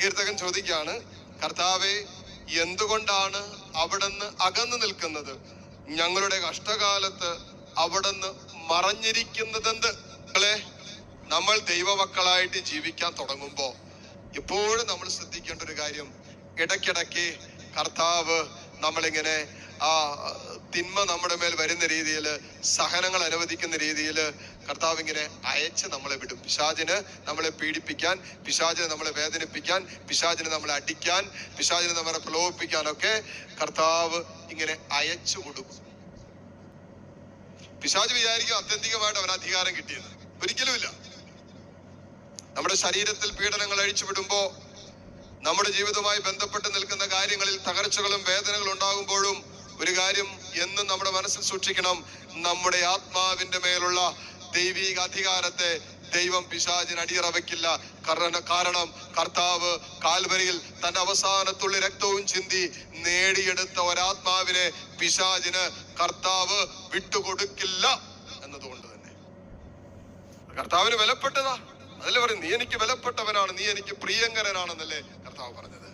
സങ്കീർത്തകൻ ചോദിക്കുകയാണ് കർത്താവെ എന്തുകൊണ്ടാണ് അവിടുന്ന് അകന്നു നിൽക്കുന്നത്? ഞങ്ങളുടെ കഷ്ടകാലത്ത് അവിടുന്ന് മറഞ്ഞിരിക്കുന്നതെന്ത്? നമ്മൾ ദൈവമക്കളായിട്ട് ജീവിക്കാൻ തുടങ്ങുമ്പോ എപ്പോഴും നമ്മൾ ശ്രദ്ധിക്കേണ്ട ഒരു കാര്യം ഇടയ്ക്കിടയ്ക്ക് കർത്താവ് നമ്മളിങ്ങനെ ആ തിന്മ നമ്മുടെ മേൽ വരുന്ന രീതിയിൽ സഹനങ്ങൾ അനുവദിക്കുന്ന രീതിയിൽ കർത്താവ് ഇങ്ങനെ അയച്ച് നമ്മളെ വിടും. പിശാചിന് നമ്മളെ പീഡിപ്പിക്കാൻ പിശാചിനെ നമ്മളെ വേദനിപ്പിക്കാൻ പിശാചിനെ നമ്മളെ അടിക്കാൻ പിശാചിനെ നമ്മളെ പ്രലോഭിപ്പിക്കാനൊക്കെ കർത്താവ് ഇങ്ങനെ അയച്ചു കൊടുക്കും. പിശാജ് വിചാരിക്കും അത്യന്തികമായിട്ട് അവൻ അധികാരം കിട്ടിയത് ഒരിക്കലുമില്ല. നമ്മുടെ ശരീരത്തിൽ പീഡനങ്ങൾ അഴിച്ചുവിടുമ്പോ നമ്മുടെ ജീവിതവുമായി ബന്ധപ്പെട്ട് നിൽക്കുന്ന കാര്യങ്ങളിൽ തകർച്ചകളും വേദനകളും ഉണ്ടാകുമ്പോഴും ഒരു കാര്യം എന്നും നമ്മുടെ മനസ്സിൽ സൂക്ഷിക്കണം. നമ്മുടെ ആത്മാവിന്റെ മേലുള്ള ദൈവിക അധികാരത്തെ ദൈവം പിശാചിന് അടിയറ വെക്കില്ല കാരണം കാരണം കർത്താവ് കാൽവരിയിൽ തന്റെ അവസാനത്തുള്ളി രക്തവും ചിന്തി നേടിയെടുത്ത ഒരാത്മാവിനെ പിശാചിന് കർത്താവ് വിട്ടുകൊടുക്കില്ല എന്നതുകൊണ്ട് തന്നെ. കർത്താവിന് വിലപ്പെട്ടതാ അതിൽ പറയും നീ എനിക്ക് വിലപ്പെട്ടവനാണ് നീ എനിക്ക് പ്രിയങ്കരനാണെന്നല്ലേ കർത്താവ് പറഞ്ഞത്.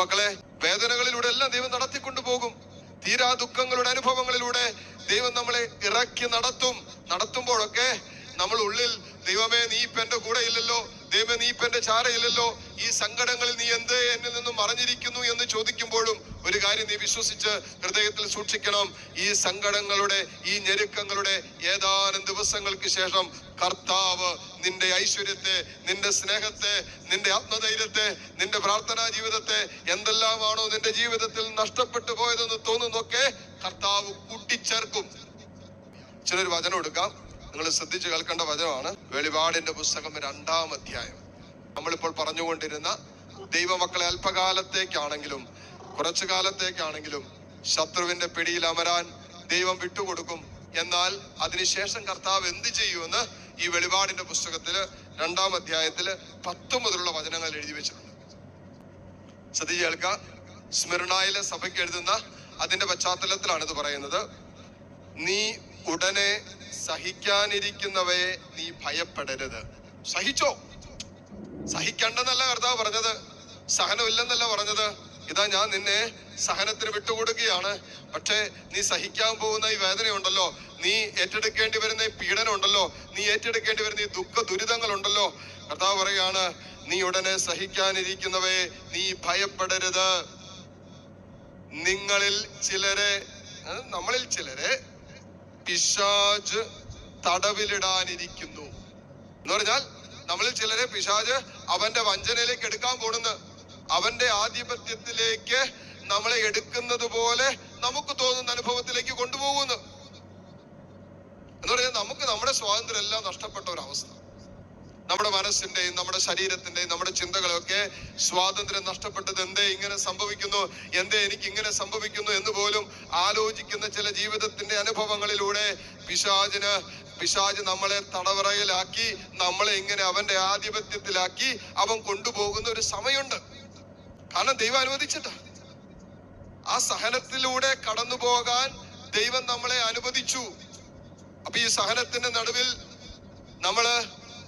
മക്കളെ വേദനകളിലൂടെ എല്ലാം ദൈവം നടത്തിക്കൊണ്ടു പോകും തീരാ ദുഃഖങ്ങളുടെ അനുഭവങ്ങളിലൂടെ ദൈവം നമ്മളെ ഇറക്കി നടത്തും. നടത്തുമ്പോഴൊക്കെ നമ്മൾ ഉള്ളിൽ ദൈവമേ നീ ഇപ്പൊ എന്റെ കൂടെ ഇല്ലല്ലോ. ദൈവമേ നീ ഇപ്പൊ എന്റെ ചാരയില്ലല്ലോ. ഈ സങ്കടങ്ങളിൽ നീ എന്ത് എന്നിൽ നിന്നും മറഞ്ഞിരിക്കുന്നു എന്ന് ചോദിക്കുമ്പോഴും ഒരു കാര്യം നീ വിശ്വസിച്ച് ഹൃദയത്തിൽ സൂക്ഷിക്കണം. ഈ സങ്കടങ്ങളുടെ ഈ ഞെരുക്കങ്ങളുടെ ഏതാനും ദിവസങ്ങൾക്ക് ശേഷം കർത്താവ് നിന്റെ ഐശ്വര്യത്തെ നിന്റെ സ്നേഹത്തെ നിന്റെ ആത്മധൈര്യത്തെ നിന്റെ പ്രാർത്ഥനാ ജീവിതത്തെ എന്തെല്ലാമാണോ നിന്റെ ജീവിതത്തിൽ നഷ്ടപ്പെട്ടു പോയതെന്ന് തോന്നുന്നൊക്കെ കർത്താവ് കൂട്ടിച്ചേർക്കും. ചിലർ വചനം എടുക്കാം. നിങ്ങൾ ശ്രദ്ധിച്ച് കേൾക്കേണ്ട വചനമാണ് വെളിപാടിന്റെ പുസ്തകം രണ്ടാം അധ്യായം. നമ്മളിപ്പോൾ പറഞ്ഞുകൊണ്ടിരുന്ന ദൈവമക്കളെ അല്പകാലത്തേക്കാണെങ്കിലും കുറച്ചു കാലത്തേക്കാണെങ്കിലും ശത്രുവിന്റെ പിടിയിൽ അമരാൻ ദൈവം വിട്ടുകൊടുക്കും. എന്നാൽ അതിനുശേഷം കർത്താവ് എന്ത് ചെയ്യുമെന്ന് ഈ വെളിപാടിന്റെ പുസ്തകത്തിൽ രണ്ടാം അധ്യായത്തിൽ പത്ത് മുതലുള്ള വചനങ്ങൾ എഴുതി വെച്ചിട്ടുണ്ട്. ശ്രദ്ധിച്ച് കേൾക്കുക. സ്മിർണായിലെ സഭയ്ക്ക് എഴുതുന്ന അതിന്റെ പശ്ചാത്തലത്തിലാണ് ഇത് പറയുന്നത്. നീ ഉടനെ സഹിക്കാനിരിക്കുന്നവയെ നീ ഭയപ്പെടരുത്. സഹിച്ചോ? സഹിക്കണ്ടെന്നല്ല കർത്താവ് പറഞ്ഞത്. സഹനമില്ലെന്നല്ല പറഞ്ഞത്. ഇതാ ഞാൻ നിന്നെ സഹനത്തിന് വിട്ടുകൊടുക്കുകയാണ്. പക്ഷേ നീ സഹിക്കാൻ പോകുന്ന ഈ വേദനയുണ്ടല്ലോ. നീ ഏറ്റെടുക്കേണ്ടി വരുന്ന ഈ പീഡനം ഉണ്ടല്ലോ നീ ഏറ്റെടുക്കേണ്ടി വരുന്ന ഈ ദുഃഖ ദുരിതങ്ങൾ ഉണ്ടല്ലോ കർത്താവ് പറയാണ് നീ ഉടനെ സഹിക്കാനിരിക്കുന്നവയെ നീ ഭയപ്പെടരുത്. നിങ്ങളിൽ ചിലരെ നമ്മളിൽ ചിലരെ പിശാജ് തടവിലിടാനിരിക്കുന്നു. എന്ന് പറഞ്ഞാൽ നമ്മളിൽ ചിലരെ പിശാജ് അവന്റെ വഞ്ചനയിലേക്ക് എടുക്കാൻ പോണെന്ന്. അവന്റെ ആധിപത്യത്തിലേക്ക് നമ്മളെ എടുക്കുന്നത് പോലെ നമുക്ക് തോന്നുന്ന അനുഭവത്തിലേക്ക് കൊണ്ടുപോകുന്നു. എന്ന് പറഞ്ഞാൽ നമുക്ക് നമ്മുടെ സ്വാതന്ത്ര്യം എല്ലാം നഷ്ടപ്പെട്ട ഒരവസ്ഥ നമ്മുടെ മനസ്സിന്റെയും നമ്മുടെ ശരീരത്തിന്റെയും നമ്മുടെ ചിന്തകളൊക്കെ സ്വാതന്ത്ര്യം നഷ്ടപ്പെട്ടത് എന്തേ ഇങ്ങനെ സംഭവിക്കുന്നു എന്തേ എനിക്ക് ഇങ്ങനെ സംഭവിക്കുന്നു എന്ന് പോലും ആലോചിക്കുന്ന ചില ജീവിതത്തിന്റെ അനുഭവങ്ങളിലൂടെ പിശാചിന് പിശാജ് നമ്മളെ തടവറയിലാക്കി നമ്മളെ ഇങ്ങനെ അവന്റെ ആധിപത്യത്തിലാക്കി അവൻ കൊണ്ടുപോകുന്ന ഒരു സമയമുണ്ട്. കാരണം ദൈവം അനുവദിച്ചിട്ട. ആ സഹനത്തിലൂടെ കടന്നു പോകാൻ ദൈവം നമ്മളെ അനുവദിച്ചു. അപ്പൊ ഈ സഹനത്തിന്റെ നടുവിൽ നമ്മൾ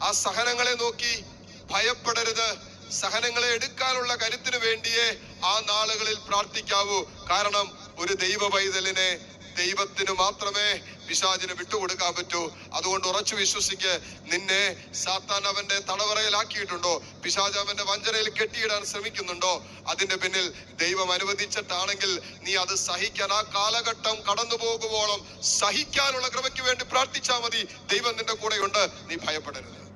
ആ സഹനങ്ങളെ നോക്കി ഭയപ്പെടരുത്. സഹനങ്ങളെ എടുക്കാനുള്ള കരുത്തിന് വേണ്ടിയേ ആ നാളുകളിൽ പ്രാർത്ഥിക്കാവൂ. കാരണം ഒരു ദൈവ പൈതലിനെ ദൈവത്തിന് മാത്രമേ പിശാചിന് വിട്ടുകൊടുക്കാൻ പറ്റൂ. അതുകൊണ്ട് ഉറച്ചു വിശ്വസിക്ക്. നിന്നെ സാത്താൻ അവന്റെ തടവറയിലാക്കിയിട്ടുണ്ടോ? പിശാജ് അവന്റെ വഞ്ചനയിൽ കെട്ടിയിടാൻ ശ്രമിക്കുന്നുണ്ടോ? അതിന്റെ പിന്നിൽ ദൈവം അനുവദിച്ചിട്ടാണെങ്കിൽ നീ അത് സഹിക്കാൻ ആ കാലഘട്ടം കടന്നു പോകുവോളം സഹിക്കാനുള്ള കൃപയ്ക്ക് വേണ്ടി പ്രാർത്ഥിച്ചാൽ മതി. ദൈവം നിന്റെ കൂടെയുണ്ട്. നീ ഭയപ്പെടരുത്.